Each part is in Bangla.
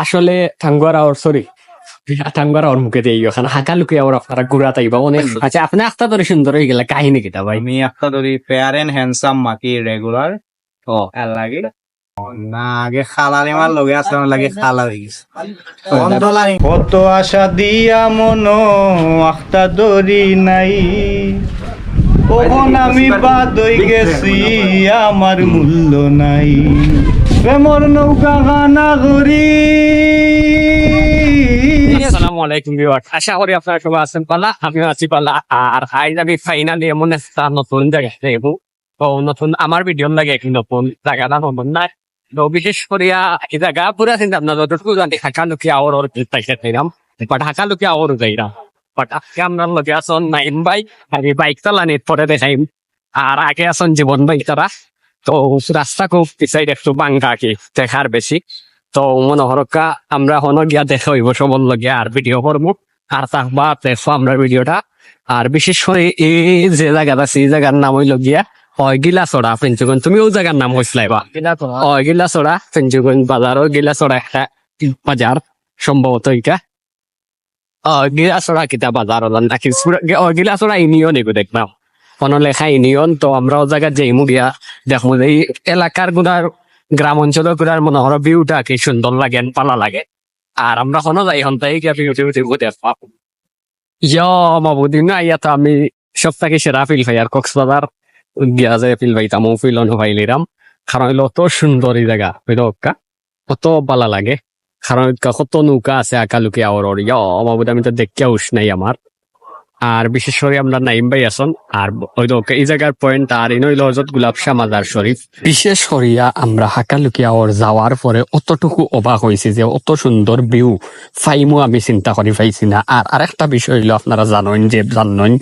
আসলে টাঙ্গুয়ারা ওর সরি টাঙ্গুয়ারা ওর মুখে দিয়ে ওখানে হাঁকা লুকে ওর আপনারা ঘুরা তাইবা অনেক আচ্ছা আপনি আখতা ধরে সুন্দর হয়ে গেলে কাহিনী কিতা ভাই? আমি একটা ধরি ফেয়ার এন্ড হ্যান্ডসাম মাকি রেগুলার ও। আর লাগে। না আগে খালালি মার লগে আছে আমার লাগে খালা হয়ে গেছে। কত আশা দিয়া মন আখতা দরি নাই। কখন আমি বাদ হয়ে গেছি আমার মূল্য নাই। প্রেমর নৌকা গানা আসসালামু আলাইকুম ভিউয়ার আশা করি আপনারা সবাই আছেন পালা আমিও আছি পালা আর আজ আমি ফাইনালি এমন একটা নতুন জায়গা নতুন আমার ভিডিও লাগে নতুন জায়গাটা নতুন না। তো বিশেষ করিয়া এই জায়গা পুরা চিন্তা আপনার যতটুকু জানি ঢাকা লুকি ওর বা ঢাকা লুকি আওয়ার যাইরাম বাট আজকে আপনার লগে আসন নাইন বাইক এই বাইক চালানি পরে দেখাইম। আর আগে আসন জীবন বাইক তারা। তো রাস্তা খুব পিছাই বাঙ্গা কি দেখার বেশি। তো মনে হরকা আমরা হনো গিয়া দেখা হইব সবল লগিয়া আর ভিডিও করব। আর তাকবা দেখো আমরা ভিডিওটা আর বিশেষ করে এই যে জায়গাটা এই জায়গার নাম হইল গিয়া হয় গিলাচড়া পেঞ্চুগন তুমি ও জায়গার নাম হয় গিলাচড়া পেঞ্চুগন বাজার ও গিলাচড়া একটা বাজার সম্ভবত এটা ও গিলাচড়া কিতা বাজার হলাম নাকি? গিলাচড়া ইউনিয়ন এগো দেখলাম কোনো লেখা ইউনিয়ন তো আমরা ও জায়গায় যাইমু গিয়া। দেখব যে এই এলাকারগুলার গ্রাম অঞ্চলেরগুলার মনে হলো ভিউটা কি সুন্দর লাগে পালা লাগে। আর আমরা কোনো যাই হন তাই গিয়া ভিউ না ইয়া তো আমি সব থেকে সেরা ফিল পাই আর কক্সবাজার গিয়া যায় ফিল পাইতাম ও ফিল অনুপাইলিরাম কারণ হইল অত সুন্দর এই জায়গা বুঝলো কত ভালো লাগে। কারণ কত নৌকা আছে, আকালুকে আওয়ার ওর ইয়া মাবুদ আমি তো দেখতে উস নাই আমার আর বিশেষ করে আমরা নাইম ভাই আসন আর হইল এই জায়গার পয়েন্ট আর ইন হইল হজরত গুলাব শাহ মাজার শরীফ। বিশেষ করিয়া আমরা হাকালুকিয়া ওর যাওয়ার পরে অতটুকু অবাক হয়েছি যে অত সুন্দর ভিউ ফাইমু আমি চিন্তা করি পাইছি না। আর আরেকটা বিষয় হইল আপনারা জানেন যে জানেন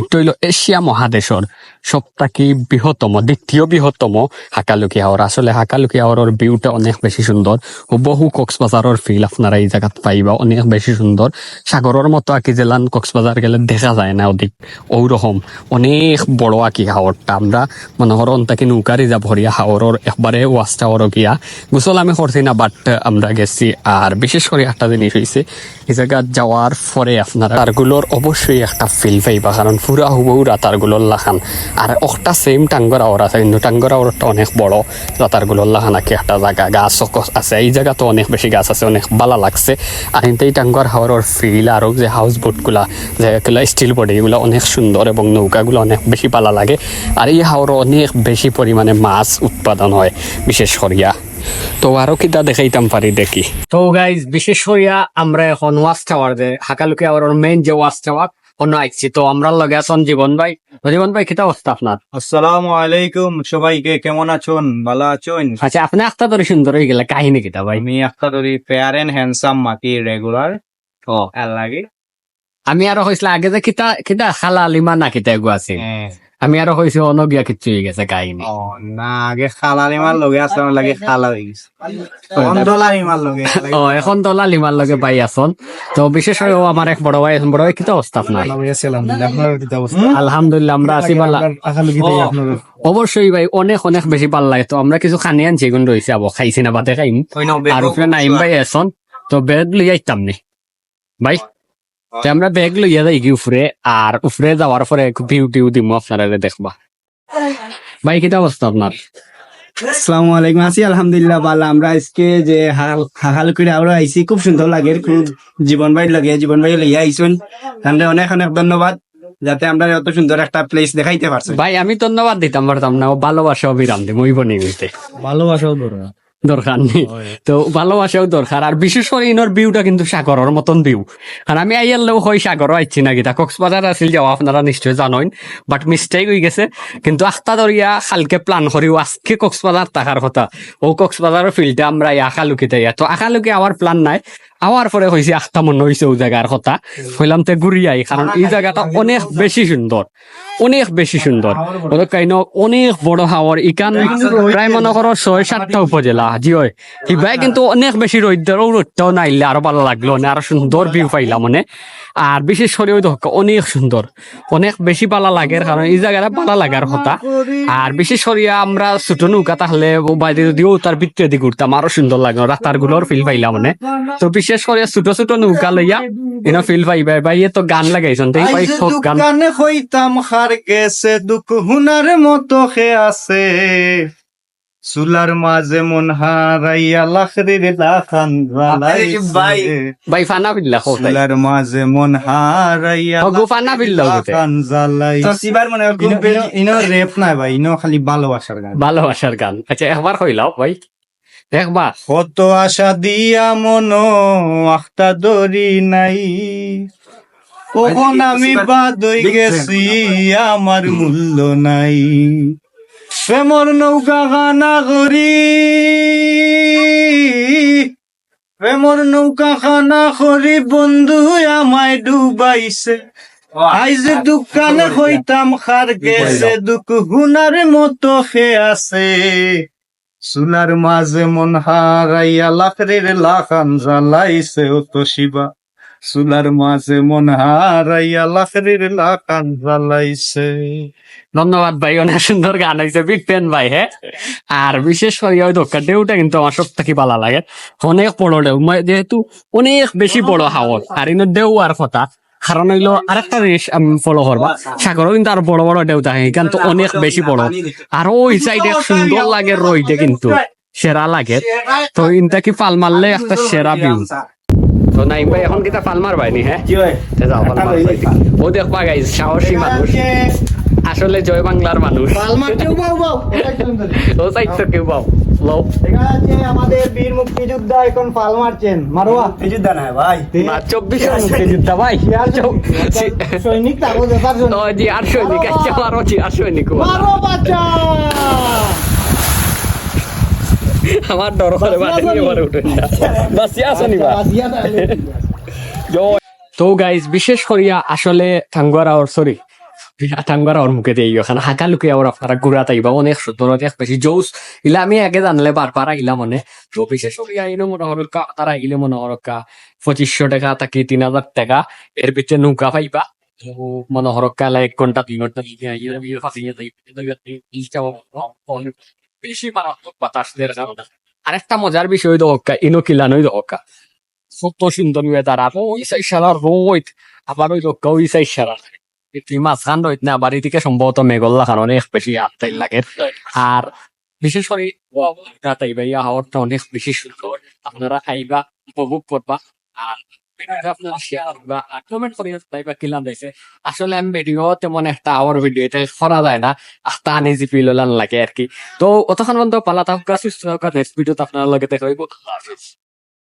একটু হইল এশিয়া মহাদেশর সবটাকি বৃহত্তম, দ্বিতীয় বৃহত্তম হাকালুকিয়া ওর। আসলে হাকালুকিয়া ওর ভিউটা অনেক বেশি সুন্দর। হুবহু কক্সবাজারের ফিল আপনারা এই জায়গাত পাইবা, অনেক বেশি সুন্দর। সাগরের মতো আকি জেলান কক্সবাজার গেলে দেখা যায় না ওদিক ওরকম অনেক বড় আকি হাওরটা আমরা মনে করো তাকে নৌকারি যা ভরিয়া হাওরের একবারে ওয়াশ টাওয়ার গিয়া। গোসল আমি করছি না, বাট আমরা গেছি আর বিশেষ করে একটা জিনিস হয়েছে এই জায়গা যাওয়ার পরে আপনারা তারগুলোর অবশ্যই একটা ফিল পাইবা কারণ পুরা হুবহুরা তারগুলোর লাখান। আর একটা সেম টাঙ্গর আওয়ার আছে, কিন্তু টাঙ্গর আওয়ারটা অনেক বড়। তারগুলোর লাখান আকি একটা জায়গা গাছ আছে, এই জায়গা তো অনেক বেশি গাছ আছে, অনেক ভালো লাগছে। আর এই টাঙ্গর হাওয়ার ফিল আর যে হাউস বোটগুলা যেগুলা স্টিল বডি এগুলো অনেক সুন্দর এবং নৌকাগুলো অনেক বেশি ভালো লাগে। আর এই হাওর অনেক বেশি পরিমাণে মাছ উৎপাদন হয় বিশেষ করিয়া। তো আরও কিতা দেখাইতাম পারি দেখি। তো গাইজ বিশেষ করিয়া আমরা এখন ওয়াচ টাওয়ার হাকালুকে আওয়ার মেইন যে ওয়াচ টাওয়ার অন্য আইছি। তো আমরা লগে আছেন জীবন ভাই। জীবন ভাই কিতা অবস্থা আপনার? আসসালামু আলাইকুম সবাইকে কেমন আছেন? ভালো আছেন? আচ্ছা আপনি একটা ধরে সুন্দর হয়ে গেলে কাহিনী কিতা ভাই? আমি একটা ধরি ফেয়ার এন্ড হ্যান্ডসাম মাকি রেগুলার ও। আর লাগে আমি আরও হয়েছিল আগে যে কিতা কিতা খালা লিমা না কিতা এগু আছে আমি আরও হয়েছে অনগিয়া কিচ্ছু হয়ে গেছে কাহিনী। না আগে খালালি মার লগে আছে আমার লাগে খালা হয়ে। গেছে অন্ধলারি মার লগে ও এখন তো লালিমার লগে পাই আছন। তো বিশেষ করে ও আমার এক বড় ভাই আছেন। বড় ভাই কিতা অবস্থা আপনার আলহামদুলিল্লাহ আমরা আছি পাল্লা অবশ্যই ভাই অনেক অনেক বেশি ভালো লাগে। তো আমরা কিছু খানি আনছি এগুলো রয়েছে আবো খাইছি না বাদে খাইম। আর উপরে নাইম ভাই আছেন। তো বেগ লই আইতাম নি। ভাই। আমরা বেগ লইয়া যাই কি উপরে আর উপরে যাওয়ার পরে ভিউ টিউ দিমু আপনারা দেখবা। ভাই কিতা অবস্থা আপনার? আসসালামু আলাইকুম। আছি আলহামদুলিল্লাহ ভালো। আমরা আজকে যে হাল করে আমরা আইছি খুব সুন্দর লাগে খুব জীবন ভাই লাগে জীবন ভাই লইয়া আইসুন। তাহলে অনেক অনেক ধন্যবাদ যাতে আমরা এত সুন্দর একটা প্লেস দেখাইতে পারছি। ভাই আমি ধন্যবাদ দিতাম পারতাম না ভালোবাসা অবিরাম দিম ওই বনি ভালোবাসাও দরকার দরকার নেই। তো ভালোবাসাও দরকার। আর বিশেষ করে ইনোর ভিউটা কিন্তু সাগরের মতন ভিউ কারণ আমি আইয়ালেও হয় সাগরও আইছি না গীতা কক্সবাজার আছিল যাওয়া আপনারা নিশ্চয় জানেন বাট মিস্টেক হয়ে গেছে। কিন্তু আস্তা দরিয়া খালকে প্ল্যান করিও আজকে কক্সবাজার থাকার কথা। ও কক্সবাজারের ফিল্ডে আমরা ইয়া আকালুকিতে ইয়া তো আঁকালুকি আমার প্ল্যান নাই। আওয়ার পরে হয়েছে আখটা মনে হয়েছে ওই জায়গার কথা। হইলাম তে ঘুরিয়াই কারণ এই জায়গাটা অনেক বেশি সুন্দর অনেক বেশি সুন্দর। কাইন অনেক বড় হাওয়ার ইকান প্রায় মনে করো ছয় সাতটা উপজেলা জি হয় ইবাই কিন্তু অনেক বেশি রোদ্দর রোদটাও নাইলে আরও ভালো লাগল না আরও সুন্দর ভিউ পাইলাম মানে আর বিশেষ করে ওই দেখো অনেক সুন্দর অনেক বেশি পালা লাগে কারণ এই জায়গাটা পালা লাগার কথা। আর বিশেষ করে আমরা ছোট নৌকা তাহলে বাইরে যদিও তার ভিতরে দিয়ে ঘুরতাম আরও সুন্দর লাগল রাতারগুলোর ফিল পাইলাম মানে তো বিশেষ করে ছোট ছোট নৌকা লইয়া এনে ফিল পাইবা। ভাই তো গান লাগাইছেন তাই পাই সব গান। হইতাম খার গেছে দুঃখ হুনার মতো খে আছে। চুলার মাঝে মন হারাইয়া লাখরির লাখান জ্বালাইছে। ভাই। ফানা তাই। চুলার মাঝে মন হারাইয়া হগু ফানা ফিল্লা হোক লাখান জ্বালাইছে। তো সিবার মনে ইনো- রেপ নাই ভাই ইনো খালি ভালোবাসার গান। ভালোবাসার গান। আচ্ছা একবার কইলাও ভাই। একবার কত আশা দিয়া মন আখতা দরি নাই। কখন আমি বাদ গেছি আমার মূল্য নাই। প্রেমর নৌকা খানা করি। প্রেমর নৌকা খানা করি বন্ধু আমায় ডুবাইছে। আইজ দোকানে হইতাম খার গেছে দুঃখ হুনার মতো খে আছে। চুলার মাঝে মন হারাইয়া লাখরের লাখান জ্বালাইছে তো শিবা। চুলার মাঝে মন হারাইয়া লাখরের লাখান জ্বালাইছে। ধন্যবাদ ভাই, অনেক সুন্দর গান হয়েছে বিগ ভাই হ্যাঁ? আর বিশেষ করে ওই দোকান ডেউটা কিন্তু আমার সব থেকে ভালো লাগে। অনেক বড় ডেউ মানে যেহেতু অনেক বেশি বড় হাওর, আর ইনো ডেউ আর কথা। কারণ হইল আরেকটা রেস ফলো করবা। সাগরও কিন্তু আর বড় বড় ঢেউ থাকে কিন্তু অনেক বেশি বড়। আর ওই সাইডে সুন্দর লাগে রইতে কিন্তু। সেরা লাগে। তো ইনটা কি পাল মারলে একটা সেরা ভিউ তো নাই ভাই এখন কিটা পাল মারবাই নি হ্যাঁ? ও দেখবা গাইজ সাহসী মানুষ। আসলে জয় বাংলার মানুষ। পালমার কেউ বাউ বাউ? ও সাইড তো কেউ লও আছে আমাদের বীর মুক্তিযোদ্ধা এখন পাল মারছেন মারোয়া? মুক্তিযোদ্ধা না ভাই। না চব্বিশ মুক্তিযোদ্ধা ভাই। চৌ- সৈনিক দেখার জন্য জি আর সৈনিক আচ্ছা মারো জি আর সৈনিক মারো বাচ্চা! আমার ডর করে নিয়ে বাসি তাহলে। তো গাইজ বিশেষ করিয়া আসলে টাঙ্গুয়ারা ওর সরি মুখে দিয়ে ওখানে হাঁকা লুকিয়ে ঘুরা তাইবা অনেক সুন্দর অনেক বেশি আমি আগে জানলে বারবার আইলা মনে তো বিশেষ করিয়া আইলে মনে হরকা তারা আইলে মনে হরকা পঁচিশশো টাকা থাকি তিন হাজার টাকা এর ভিতরে নৌকা পাইবা মনে হরকা এক ঘণ্টা দুই ঘণ্টা বেশি মারাত্মক বাতাস। আরেকটা মজার বিষয় দহকা ইনো কিলানোই দহকা কত সুন্দর আর ওই সাই সারার রোদ আবার ওই দহকা ওই সাই সারা মাঝখান রইত না বাড়ি থেকে সম্ভবত মেঘল্লা খান অনেক বেশি আত্মাই লাগে আর বিশেষ করে হাওয়ারটা অনেক বেশি সুন্দর আপনারা উপভোগ করবা আর আমি তেমন ভিডিও যায় না আর কি তো আপনার লগে